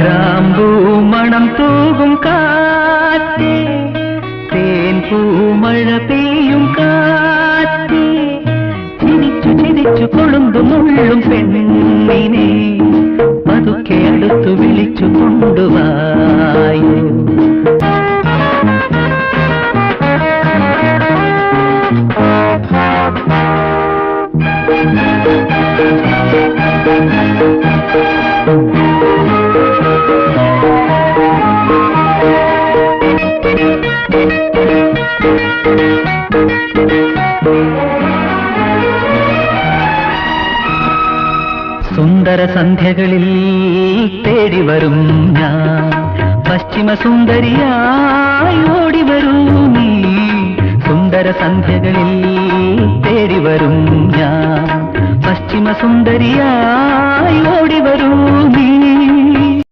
ഗ്രാമ്പൂ മണം തൂകും കാറ്റേ തേൻ പൂമഴ പെയ്യും കാറ്റേ. ചിരിച്ചു ചിരിച്ചു കൊളുന്തു മുള്ളും പെണ്ണിനെ പതുക്കെ അടുത്തു വിളിച്ചു കൊണ്ടുവായു. സുന്ദര സന്ധ്യകളിൽ തേടി വരും ഞാൻ. പശ്ചിമ സുന്ദരിയായി ഓടി വരൂ നീ. സുന്ദര സന്ധ്യകളിൽ തേടി വരും ഞാൻ. പശ്ചിമ സുന്ദരിയായി ഓടി വരൂ